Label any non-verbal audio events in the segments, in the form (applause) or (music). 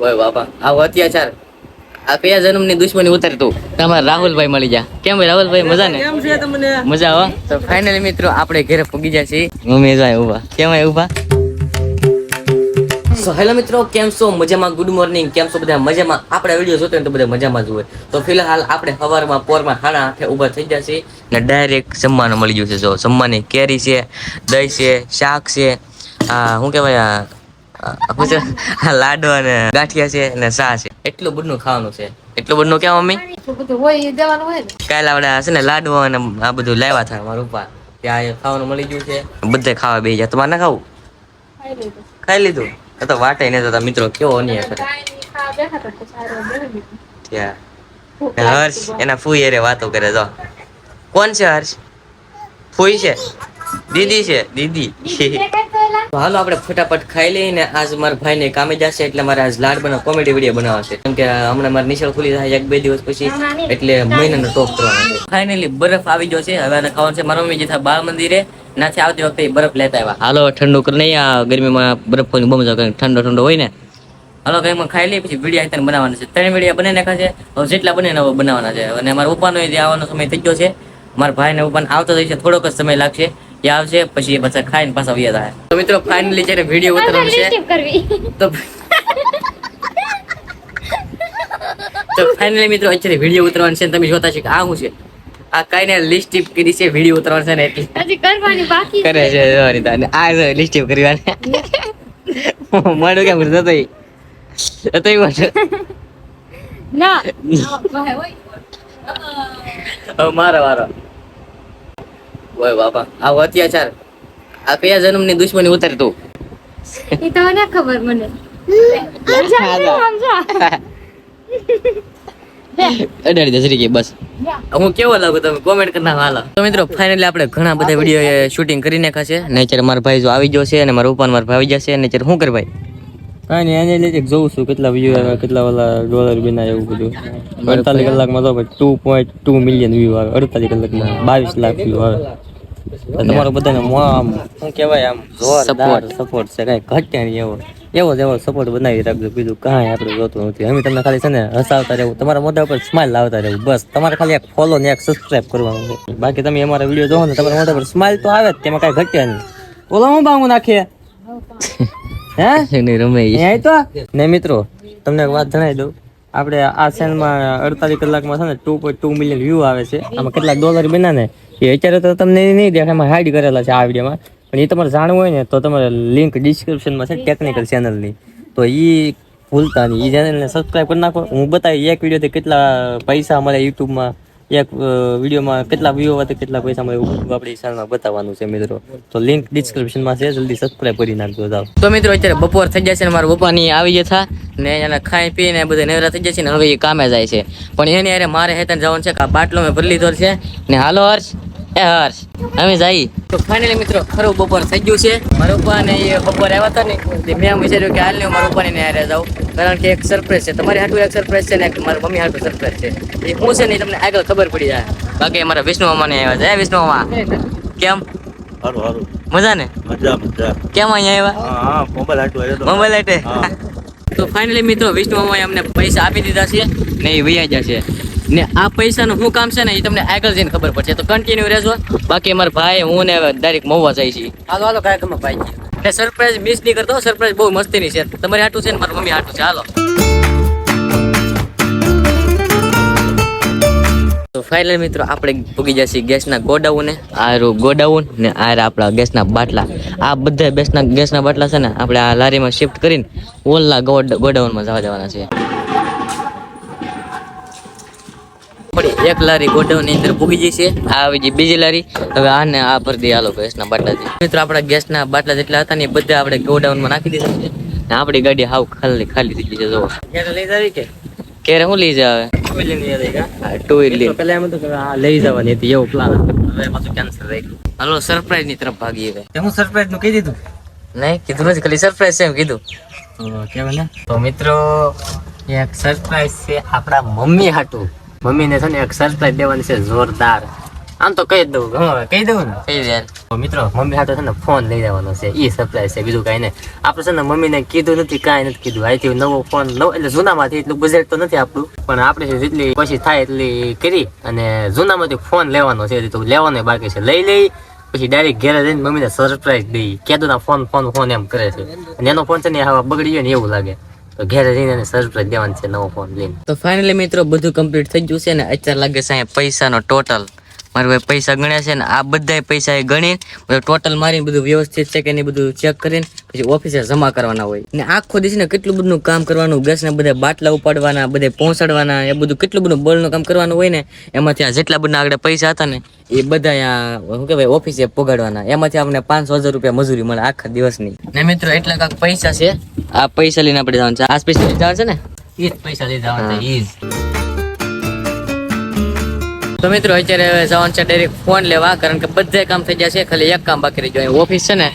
ઓય બાપા આવો અત્યાચાર. આ કયા જન્મની દુશ્મની ઉતરતું તમારે રાહુલભાઈ મળી જા. કેમ ભાઈ રાહુલભાઈ? મજા ને કેમ છે તમને? મજા આવો તો ફાઇનલી મિત્રો આપણે ઘરે પૂગી જાય છીએ. મમ્મી જાય ઊભા કેમ આય ઊભા સો હેલો મિત્રો કેમ છો? મજામાં? ગુડ મોર્નિંગ કેમ છો બધા? મજામાં? આપણે વીડિયો જોતો હોય તો બધા મજામાં જ હોય. તો ફિલહાલ આપણે સવારમાં પોરમાં ખાણા આઠે ઊભા થઈ છે ને ડાયરેક્ટ જમવાનું મળી ગયું છે. જો જમવાની કેરી છે દહીં છે શાક છે આ શું કહેવાય લાડવા અને ગાંઠિયા છે અને સા છે. એટલું બધું ખાવાનું છે. એટલું બધું ક્યાં મમ્મી? ને. કાલે આપણે હશે છે ને લાડુ અને આ બધું લાવ્યા હતા મારા ઉપર ત્યાં ખાવાનું મળી ગયું છે. બધે ખાવા બે જાય તમારે ના ખાવું? ખાઈ લીધું. તો વાટે ને તો મિત્રો કેવો કરે. નહીં. ત્યાં. હર્ષ એના ફૂઈ અરે વાતો કરે જો. કોણ છે હર્ષ? ફૂઈ છે? દીદી છે? દીદી. હાલો આપણે ફટાફટ ખાઈ લઈને આજ મારા ભાઈને કામે જશે એટલે મારે આજ લાડ બનાવ કોમેડી વીડિયો બનાવવા છે. કેમ કે હમણાં મારી નિશાળ ખુલી થાય એક બે દિવસ પછી એટલે મહિનાનો ટોપ કરવાનો છે. ફાઇનલી બરફ આવી ગયો છે. હવે આને ખાવાનું છે. મારા મમ્મી જેથા બાળ મંદિરે નાથી આવતી વખતે બરફ લેતા આવ્યા. હાલો ઠંડુ કરી નહીં આ ગરમીમાં બરફ કોઈ બમ જાવ ઠંડો ઠંડો હોય ને. હાલો કઈ ખાઈ લઈએ પછી વીડિયો આઈને બનાવવાના છે. ત્રણ વીડિયો બને નાખા છે. હવે જેટલા બને ને બનાવવાના છે. અને મારા ઉપાનો જે આવવાનો સમય થઈ ગયો છે. મારા ભાઈ ને પપ્પાને આવતો થઈ છે. થોડોક જ સમય લાગશે. એ આવશે પછી પાછા ખાઈને પાછા વ્યા થાય. તો મિત્રો ફાઇનલી જ્યારે વીડિયો ઉતરવાનો છે તો તો ફાઇનલી મિત્રો અત્યારે વીડિયો ઉતરવાનો છે તમે જોતા છો કે આ શું છે? આ કઈને ને ટીપ કરી છે વીડિયો ઉતરવાનો છે ને એટલે. હજી કરવાની બાકી કરે છે. સોરી રીતા અને આ લિસ્ટ ટીપ કરવાની મારું કે મરતો તો તો ઈ વાત ના. મારો વારો. ઓય બાપા આવો અત્યાચાર. આ કયા જન્મની દુશ્મની ઉતરતું (laughs) એ તો મને ખબર મને. (laughs) અડાડી દે કે બસ. હું કેવો લાગુ તમે? કોમેન્ટ કરી નાખો હાલો. તો મિત્રો ફાઇનલી આપણે ઘણા બધા વીડિયો શૂટિંગ કરી નાખ્યા છે. ને મારા ભાઈ જો આવી ગયો છે અને મારા ઉપર મારા ભાઈ આવી જશે નેચર શું કરે ભાઈ? કાંઈ નહીં એને લીધે જોઉં છું કેટલા વ્યૂ આવે કેટલા વાલા ડોલર બિના એવું બધું. અડતાલીસ કલાકમાં તો two point two million view આવે અડતાલીસ કલાકમાં બાવીસ લાખ વ્યૂ આવે. તમારો બધાને આમ શું કહેવાય આમ જોરદાર સપોર્ટ છે કાંઈ ઘટે નહીં એવો. એવો જ એવો સપોર્ટ બનાવી રાખજો બીજું કાંઈ આપણે જોતું નથી. અમે તમને ખાલી છે ને હસાવતા રહેવું તમારા મોઢા ઉપર સ્માઇલ લાવતા રહેવું બસ. તમારે ખાલી એક ફોલો ને એક સબસ્ક્રાઇબ કરવાનું છે. બાકી તમે અમારા વીડિયો જોવો ને તમારા મોઢા પર સ્માઇલ તો આવે જ તેમાં કાંઈ ઘટે નહીં. ઓલા હું બાંગું નાખીએ હે? (laughs) રમે ઈ. તો? ને મિત્રો તમને એક વાત જણાવી દઉં. આપણે આ ચેનલમાં અડતાલીસ કલાકમાં છે ને two point two million view આવે છે. આમાં કેટલાક ડોલર બન્યા ને એ અત્યારે તો તમને નહીં દેખાય એમાં હાઈડ કરેલા છે આ વિડીયોમાં. પણ એ તમારે જાણવું હોય ને તો તમારે લિંક ડિસ્ક્રિપ્શનમાં છે ટેકનિકલ ચેનલની તો એ ભૂલતા નહીં. એ ચેનલને સબસ્ક્રાઈબ કરી નાખો. હું બતાવી એક વિડીયોથી કેટલા પૈસા મળે યુટ્યુબમાં એક વિડીયોમાં કેટલા વ્યૂ આવે કેટલા પૈસા મળે એવું આપણે ચેનલમાં બતાવવાનું છે મિત્રો. તો લિંક ડિસ્ક્રિપ્શનમાં છે, જલ્દી સબસ્ક્રાઈબ કરી નાખજો, જાઓ. તો મિત્રો, અત્યારે બપોર થઈ જશે ને મારા પપ્પાની આવી જતા ને એને ખાઈ પીને બધા નેવરા થઈ જશે ને હવે એ કામે જાય છે. પણ એની અરે મારે હેતન જવાનું છે કે આ બાટલો મેં ભરી લીધો છે, ને હાલો હર્ષ, એ હર્ષ, અમે જઈ તો ફાઇનલી મિત્રો, ખરું બપોર થઈ ગયું છે. મારા પપ્પા ને એ બપોર આવ્યા હતા ને મેં વિચાર્યું કે હાલ ને મારા પપ્પાની ને અરે જાઉં. કારણ કે એક સરપ્રાઈઝ છે. તમારી હાટું એક સરપ્રાઈઝ છે ને એક મારા મમ્મી હાટું સરપ્રાઈઝ છે. એ હું છે ને તમને આગળ ખબર પડી જાય. બાકી અમારા વિષ્ણુ મામાને આવ્યા છે. વિષ્ણુ મામા? કેમ? હારું હારું. મજા ને મજા મજા. કેમ અહીંયા આવ્યા? હા હા મોબાઈલ હાટું આવ્યો તો. મોબાઈલ હાટે? હા. તો ફાઇનલી મિત્રો વિષ્ણુ મામાએ અમને પૈસા આપી દીધા છે ને એ વૈયા જશે ને આ પૈસાનું શું કામ છે ને એ તમને આગળ જઈને ખબર પડશે. તો કન્ટિન્યુ રહેજો. બાકી અમારા ભાઈ હું ને ડાયરેક્ટ મોવા જાય છે હાલો હાલો કાર્યક્રમમાં ભાઈ. ને સરપ્રાઈઝ મિસ નહીં કરતો, સરપ્રાઈઝ બહુ મસ્તીની છે. તમારે હાટું છે ને, મારી મમ્મી હાટું છે. હાલો. તો ફાઇનલ મિત્રો, આપણે પૂગી જશે ગેસના ગોડાઉન. આ ગોડાઉન ને આ આપણા ગેસના બાટલા. આ બધા બેસના ગેસના બાટલા છે ને, આપણે આ લારીમાં શિફ્ટ કરીને ઓલના ગોડાઉનમાં જવા જવાના છે એક લારી ગોડાઉનની અંદર પૂગી જશે છે. આ આવી ગઈ બીજી લારી. હવે આને આ ભરી દઈએ હાલો ગેસના બાટલાથી. મિત્રો આપણા ગેસના બાટલા જેટલા હતા ને એ બધા આપણે ગોડાઉનમાં નાખી દીધા છે. ને આપણી ગાડી હાવ ખાલી ખાલી થઈ ગઈ છે જો લઈ જાવી કે? ક્યારે હું લઈ જાવે? ટુ એમ લઈ જવાની હતી એવો પ્લાન હવે પાછું કેન્સલ થઈ ગયું. હાલો સરપ્રાઈઝની તરફ ભાગીએ હવે. હું સરપ્રાઈઝનું કહી દીધું? નહીં કીધું નથી ખાલી સરપ્રાઈઝ છે એમ કીધું. કેવાય ને? તો મિત્રો એક સરપ્રાઈઝ છે આપણા મમ્મી હાટું. મમ્મીને છે ને એક સરપ્રાઈઝ દેવાની છે જોરદાર. આમ તો કહી દઉં હા કહી દઉં ને. કહી દે. મિત્રો મમ્મી હાથે છે ને ફોન લઈ જવાનો છે. એ સરપ્રાઈઝ છે બીજું કાંઈ નહીં. આપણે છે ને મમ્મીને કીધું નથી કાંઈ નથી કીધું. અહીંથી નવો ફોન નવો એટલે જૂનામાંથી એટલું બજેટ તો નથી આપણું પણ આપણે જેટલી પછી થાય એટલી કરી અને જૂનામાંથી ફોન લેવાનો છે. તો લેવાનો બાકી છે. લઈ લઈ પછી ડાયરેક્ટ ઘેરે જઈને મમ્મીને સરપ્રાઈઝ દઈ. કેદુના ફોન ફોન ફોન એમ કરે છે. અને એનો ફોન છે ને હવે બગડી ગયો ને એવું લાગે. તો ઘેરે જઈને એને સરપ્રાઈઝ દેવાનું છે નવો ફોન લઈને. તો ફાઇનલી મિત્રો, બધું કમ્પ્લીટ થઈ ગયું છે ને અત્યારે લાગે છે અહીંયા પૈસાનો ટોટલ મારે ભાઈ પૈસા ગણ્યા છે ને આ બધા પૈસા એ ગણી બધું ટોટલ મારીને બધું વ્યવસ્થિત છે કે નહીં બધું ચેક કરીને પછી ઓફિસે જમા કરવાના હોય. ને આખો દિવસ ને કેટલું બધું કામ કરવાનું ગેસ ને બધા બાટલા ઉપાડવાના, બધે પહોંચાડવાના, એ બધું કેટલું બધું બળનું કામ કરવાનું હોય ને, એમાંથી આ જેટલા બધા આગળ પૈસા હતા ને, એ બધા અહીંયા, શું કહેવાય ઓફિસે પોગાડવાના. એમાંથી આપણને પાંચસો હજાર રૂપિયા મજૂરી મળે આખા દિવસની. ને મિત્રો, એટલા કાંક પૈસા છે. આ પૈસા લઈને આપણે જવાનું છે. આ સ્પેશિયલ જવાનું છે ને? એ જ પૈસા લઈ જવાના એ જ. તો મિત્રો અત્યારે હવે જવાનું છે ડાયરેક્ટ ફોન લેવા કારણ કે બધા કામ થઈ જશે ખાલી એક કામ બાકી રહી જાય ઓફિસ છે ને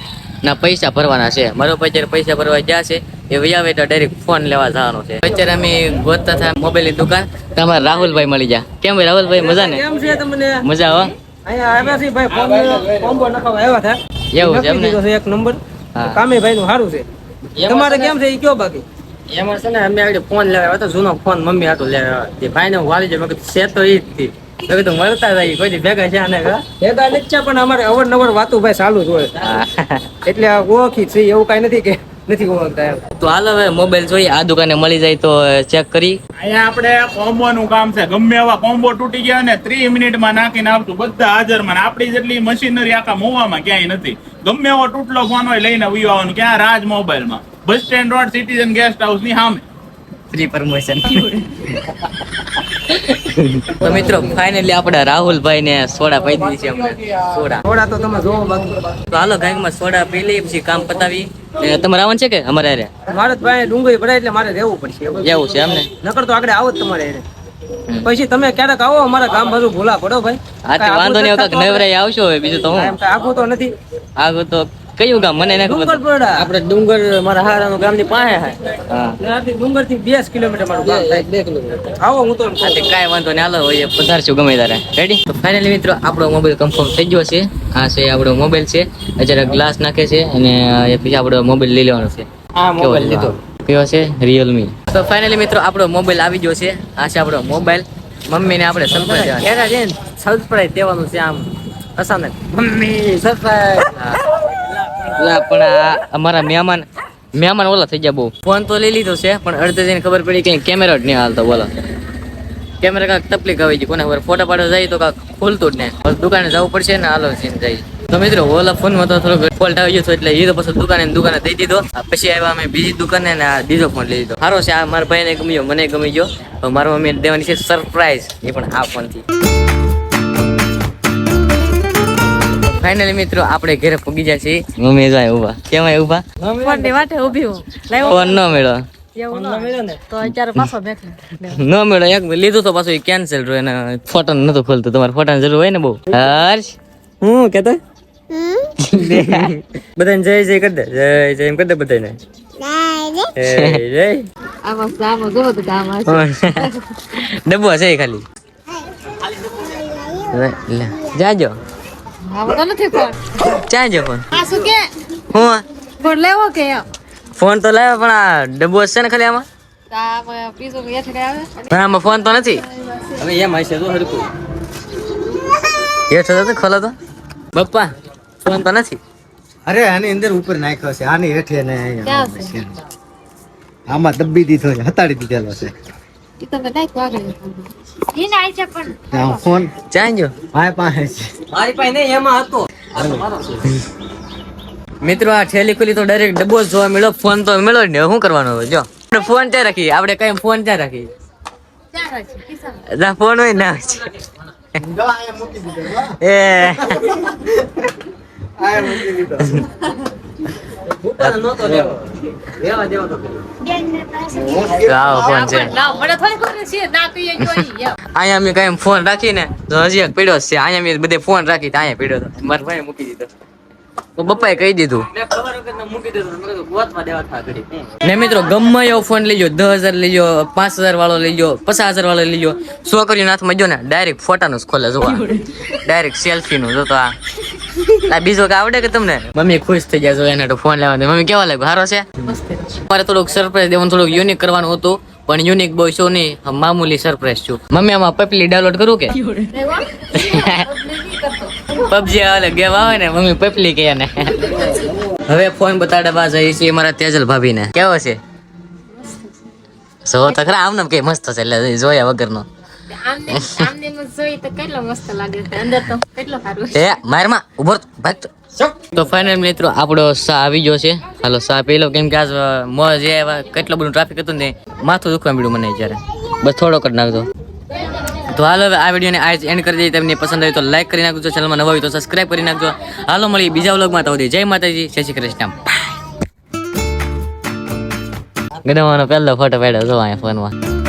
ના પૈસા ભરવાના છે. મારો અત્યારે પૈસા ભરવા ગયા છે. એ વહી તો ડાયરેક્ટ ફોન લેવા જવાનો છે. અત્યારે અમે ગોતતા થાય મોબાઈલની દુકાન. તમારે રાહુલભાઈ મળી જા કેમ ભાઈ રાહુલભાઈ મજા ને? મજા હતા. એવું છે એક નંબર કામે ભાઈ નું સારું છે તમારે કેમ છે? એ કયો બાકી? એમાં છે ને અમે આગળ ફોન લેવા હતો. જૂનો ફોન મમ્મી હતો લેવા ભાઈ ને વાલી જાય મેં છે તો ઈ જ. તો કીધું મળતા જાય કોઈ ભેગા છે આને ભેગા નથી છે પણ અમારે અવરનવર વાતો ભાઈ ચાલુ જ હોય. (laughs) એટલે આ ઓળખી છે એવું કઈ નથી કે નથી ઓળખતા એમ. તો હાલ હવે મોબાઈલ જોઈએ આ દુકાને મળી જાય તો ચેક કરી. અહીંયા આપણે કોમ્બો નું કામ છે ગમે એવા કોમ્બો તૂટી ગયા ને ત્રીસ મિનિટમાં નાખીને આવતું બધા હાજરમાં. આપણી જેટલી મશીનરી આખા મોવામાં ક્યાંય નથી. ગમે એવો તૂટલો ફોન હોય લઈને ઉયો આવવાનું ક્યાં રાજ મોબાઈલમાં. Bus stand road citizen guest હાઉસની સામે. ફ્રી પ્રમોશન (laughs) તો મિત્રો ફાઇનલી આપણા રાહુલભાઈ ને સોડા પાઈ દીધી છે અમને સોડા. સોડા તો તમે જોવો તો હાલો ગાંગમાં સોડા પી લઈએ પછી કામ પતાવી. તમારે આવવાનું છે કે અમારે અરે મારે તો ભાઈ ડુંગળી ભરાય એટલે મારે રહેવું પડશે. એવું છે એમને? નકર તો આગળ આવો જ તમારે. પછી તમે ક્યારેક આવો અમારા ગામ બાજુ ભૂલા પડો ભાઈ. હા વાંધો નહીં કાંઈક નવરાઈ આવશો બીજું તો હું. આખું તો નથી. આગળ તો કયું ગામ? મને એને ખબર. આપણે ડુંગર મારા હારાનું ગામની પાસે હા. ત્યાંથી ડુંગરથી બે કિલોમીટર મારું ગામ થાય. આવો હું તો એમ હા. તે કાંઈ વાંધો નહીં હાલો હોય પધારશું ગમે તારે રેડી તો ફાઇનલી મિત્રો આપણો મોબાઈલ કન્ફર્મ થઈ ગયો છે. આ છે આપણો મોબાઈલ છે. અત્યારે ગ્લાસ નાખે છે અને એ પછી આપણો મોબાઈલ લઈ લેવાનો છે. આ મોબાઈલ લીધો. કયો છે? રિયલમી તો ફાઇનલી મિત્રો આપણો મોબાઈલ આવી ગયો છે. આ છે આપણો મોબાઈલ મમ્મીને આપણે સરપ્રાઈઝ દેવાનો. સરપ્રાઈઝ દેવાનું છે આમ. અચાનક. મમ્મી સરપ્રાઈઝ લા, પણ અમારા મહેમાન મહેમાન ઓલા થઈ ગયા બહુ. ફોન તો લઈ લીધો છે પણ અડધે જઈને ખબર પડી કે કેમેરા જ નહીં હાલતો બોલો. કેમેરા કાંક તકલીફ આવી ગઈ કોને ખબર? ફોટા પાડવા જાય તો કાંક ખુલતું જ નહીં. દુકાને જવું પડશે ને હાલો સીન જાય તો મિત્રો ઓલા ફોનમાં તો થોડોક ફોલ્ટ આવી ગયો એટલે એ તો પછી દુકાને દુકાને દઈ દીધો. પછી આવ્યા અમે બીજી દુકાને ને આ બીજો ફોન લઈ લીધો. સારો છે આ મારા ભાઈને ગયો મને ગમી ગયો. મારા મમ્મીને દેવાની છે સરપ્રાઈઝ એ પણ આ ફોનથી. ફાઇનલી મિત્રો આપણે ઘરે પૂગી જાય છે મમ્મી જાય ઊભા કેમ ઊભા ફોનની વાટે ઊભી હું. ફોન ન મળ્યો ન તો અત્યારે પાછો બેઠો ન મળ્યો એક લીધું તો પાછું કેન્સલ રહ્યો. એને ફોટો નતું ખોલતું. તમારે ફોટા જરૂર હોય ને બહુ. હર્ષ? હું કેતો? બધાને જય જય કરી દે. જય જય એમ કરી દે બધાને ડબ્બો છે ખાલી. જાજો. આમાં તો નથી ફોન જાજો ફોન? આ શું કે? હું ફોન લેવો કે? ફોન તો લાવ્યો પણ આ ડબ્બો છે ને ખાલી આમાં? આમાં પણ ફોન તો નથી. હવે એમ હશે તો હરકું હેઠો તો ખોલો તો બપ્પા ફોન તો નથી. અરે આની અંદર ઉપર નાખ્યો છે. આની હેઠે ને આમાં દબ્બી દીધો છે હતાડી દીધેલો છે. ઈ તમે નાખ્યો આગળ એને આઈ છે પણ ત્યાં ફોન. જાજો માય પાસે છે. મારી પાસે નહીં એમાં હતો. મિત્રો આ ઠેલી ખુલી તો ડાયરેક્ટ ડબ્બો જોવા મળ્યો. ફોન તો મળ્યો જ નહીં. શું કરવાનું હવે? જો. ફોન ત્યાં રાખી આપણે કઈ ફોન ત્યાં રાખી ના ફોન હોય ના એ ના ના અહીંયા અમે કઈ ફોન રાખીને હજી પીડ્યો છે. અહીંયા મેં બધે ફોન રાખી અહીંયા પીડ્યો હતો. મારા ભાઈ મૂકી દીધો. પપ્પાએ કહી દીધું. ને મિત્રો ગમે એવો ફોન લઈ દસ હજાર લઈ લો પાંચ હજાર વાળો લઈ લો પચાસ હજાર વાળો લઈ લો છોકરીઓ હાથમાં જો ને ડાયરેક્ટ ફોટાનું જ ખોલે જોવા. (laughs) ડાયરેક્ટ સેલ્ફી નું જો આ. આ બીજો કે આવડે કે તમને? મમ્મી ખુશ થઈ ગયા જો એને તો ફોન લેવા દે. મમ્મી કેવા લાગ્યું? હારો છે? મારે થોડુંક સરપ્રાઈઝ દેવાનું થોડુંક યુનિક કરવાનું હતું પણ યુનિક બોય શું નહીં આમ મામૂલી સરપ્રાઈઝ છું. મમ્મી આમાં પપલી ડાઉનલોડ કરું કે? પબજી અલગ ગેમ આવે ને મમ્મી પપલી કે ને. હવે ફોન બતાડવા જઈએ છીએ મારા તેજલ ભાભી ને કેવો છે? સો તો ખરા આમને કઈ મસ્ત છે એટલે જોયા વગરનો. તો કેટલો મસ્ત લાગે. છે અંદર તો. કેટલો સારું એ મારમાં ઊભો રહો, ભાગ તો. તો ફાઇનલ મિત્રો આપણો સા આવી ગયો છે. હાલો સા પી કેમ કે આજ અ, મોજ એ કેટલું બધું ટ્રાફિક હતું ને માથું દુખવા મળ્યું મને જ્યારે. બસ થોડો કરી નાખજો. તો હાલો હવે આ વિડીયોને આજ એન્ડ કરી દઈએ. તમને પસંદ આવી તો લાઈક કરી નાખજો ચેનલમાં નવા હોય તો સબસ્ક્રાઇબ કરી નાખજો. હાલો મળી બીજા વ્લોગમાં તો જય માતાજી જય શ્રી કૃષ્ણ. ગણવાનો પહેલો ફોટો પાડ્યો જો અહીંયા ફોનમાં